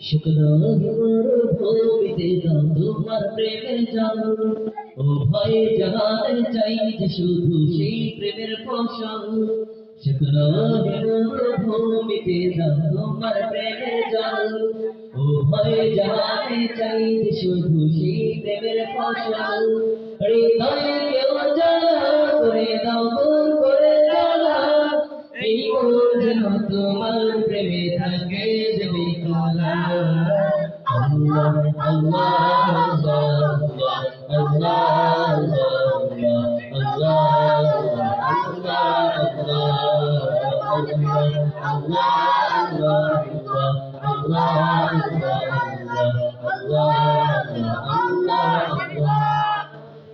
শুকনো ভূমিতে দাও, তোমার প্রেমের জাল। ও ভয়ে জাহাতে চাই যে শুধু সেই প্রেমের ফসল। শুকনো ভূমিতে দাও, তোমার প্রেমের জাল। ও ভয়ে জাহাতে চাই যে শুধু সেই প্রেমের ফসল। হৃদয়ে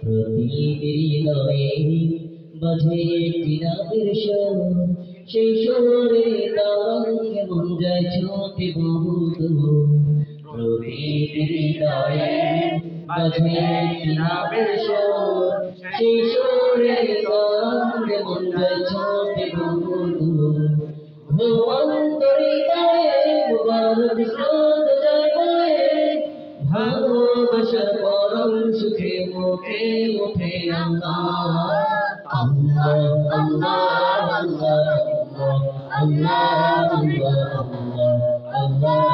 প্রতিদিনয়ে বাজে চিরাগের স্বর সেই সুরে তরঙ্গে মন যায় ছোটে বহুত প্রতিদিনয়ে বাজে চিরাগের স্বর সেই সুরে তরঙ্গে মন যায় ছোটে বহুত ভুবন্তরে গায়ে মুবারক স্রোত যায় বয়ে ভালোবাসার পরম সুখে মুখে মুখে আল্লাহ আল্লাহ আল্লাহ আল্লাহ আল্লাহ আছে প্রেম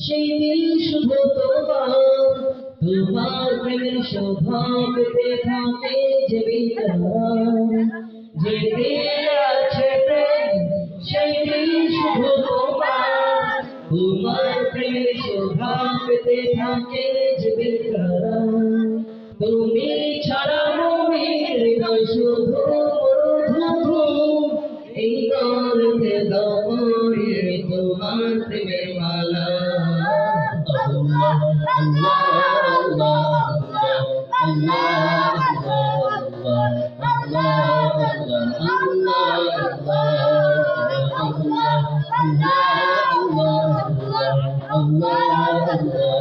সেই দিল প্রেমের থাকে যে বিকার যে আছে দিল শুধু তোমার। তোমার প্রেমের শোভা পেতে থাকে বিকার তুমি ছাড়া মমির হৃদয় শুধু মরুধু এই গর্তে দমরে তোমার প্রেমের মালা। আল্লাহ আল্লাহ আল্লাহ